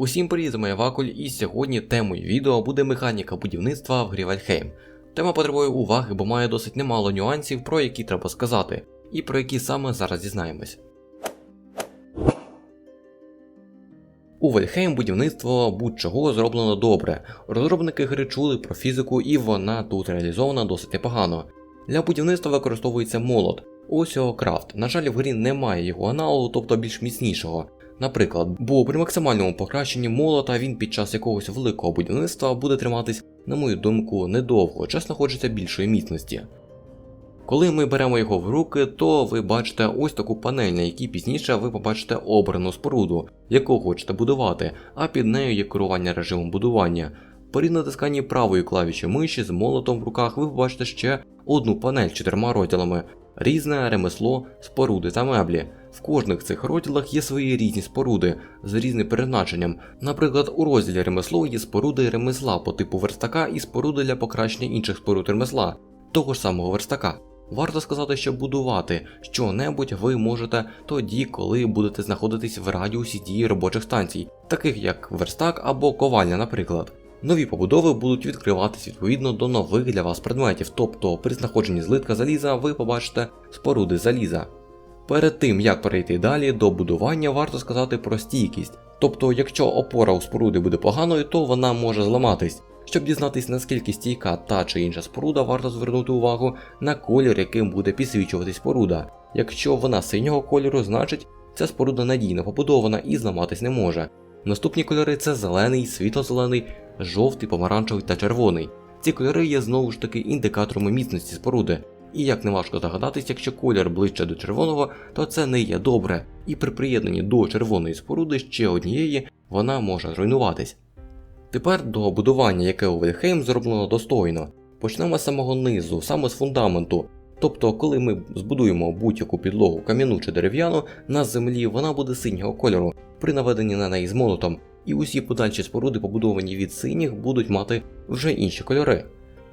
Усім привіт, моя Вакуль, і сьогодні темою відео буде механіка будівництва в грі Вальхейм. Тема потребує уваги, бо має досить немало нюансів, про які треба сказати, і про які саме зараз дізнаємось. У Вальхейм будівництво будь-чого зроблено добре. Розробники гри чули про фізику, і вона тут реалізована досить непогано. Для будівництва використовується молот. Ось його крафт. На жаль, в грі немає його аналогу, тобто більш міцнішого. Наприклад, бо при максимальному покращенні молота він під час якогось великого будівництва буде триматись, на мою думку, недовго, чесно хочеться більшої міцності. Коли ми беремо його в руки, то ви бачите ось таку панель, на якій пізніше ви побачите обрану споруду, яку хочете будувати, а під нею є керування режимом будування. При натисканні правої клавіші миші з молотом в руках ви побачите ще одну панель чотирма розділами різне ремесло, споруди та меблі. В кожних цих розділах є свої різні споруди з різним призначенням. Наприклад, у розділі ремесло є споруди ремесла по типу верстака і споруди для покращення інших споруд ремесла, того ж самого верстака. Варто сказати, що будувати що-небудь ви можете тоді, коли будете знаходитись в радіусі дії робочих станцій, таких як верстак або ковальня, наприклад. Нові побудови будуть відкриватись відповідно до нових для вас предметів, тобто при знаходженні злитка заліза ви побачите споруди заліза. Перед тим як перейти далі до будування, варто сказати про стійкість. Тобто, якщо опора у споруди буде поганою, то вона може зламатись. Щоб дізнатись наскільки стійка та чи інша споруда, варто звернути увагу на колір, яким буде підсвічуватись споруда. Якщо вона синього кольору, значить ця споруда надійно побудована і зламатись не може. Наступні кольори це зелений, світло-зелений, жовтий, помаранчевий та червоний. Ці кольори є знову ж таки індикаторами міцності споруди. І як не важко догадатись, якщо колір ближче до червоного, то це не є добре, і при приєднанні до червоної споруди ще однієї вона може зруйнуватись. Тепер до будування, яке у Вельхейм зроблено достойно. Почнемо з самого низу, саме з фундаменту. Тобто, коли ми збудуємо будь-яку підлогу кам'яну чи дерев'яну, на землі вона буде синього кольору при наведенні на неї з молотом, і усі подальші споруди, побудовані від синіх, будуть мати вже інші кольори.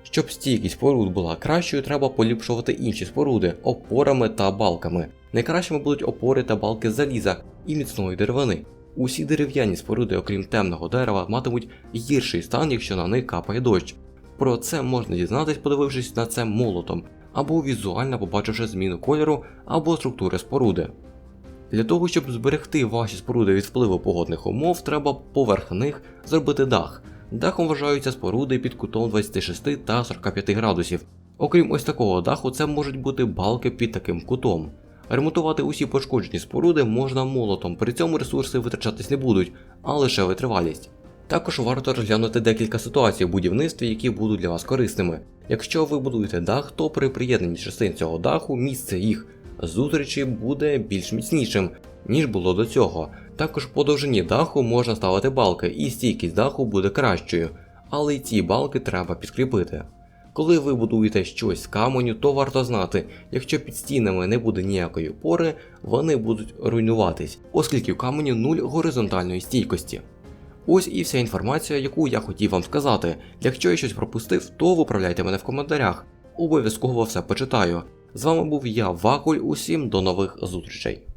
Щоб стійкість споруд була кращою, треба поліпшувати інші споруди опорами та балками. Найкращими будуть опори та балки заліза і міцної деревини. Усі дерев'яні споруди, окрім темного дерева, матимуть гірший стан, якщо на них капає дощ. Про це можна дізнатись, подивившись на це молотом, або візуально побачивши зміну кольору або структури споруди. Для того, щоб зберегти ваші споруди від впливу погодних умов, треба поверх них зробити дах. Дахом вважаються споруди під кутом 26 та 45 градусів. Окрім ось такого даху, це можуть бути балки під таким кутом. Ремонтувати усі пошкоджені споруди можна молотом, при цьому ресурси витрачатись не будуть, а лише витривалість. Також варто розглянути декілька ситуацій у будівництві, які будуть для вас корисними. Якщо ви будуєте дах, то при приєднанні частин цього даху місце їх зустрічі буде більш міцнішим, ніж було до цього. Також по довжині даху можна ставити балки, і стійкість даху буде кращою, але й ці балки треба підкріпити. Коли ви будуєте щось з каменю, то варто знати, якщо під стінами не буде ніякої опори, вони будуть руйнуватись, оскільки в каменю нуль горизонтальної стійкості. Ось і вся інформація, яку я хотів вам сказати. Якщо я щось пропустив, то виправляйте мене в коментарях. Обов'язково все почитаю. З вами був я, Вакуль, усім до нових зустрічей.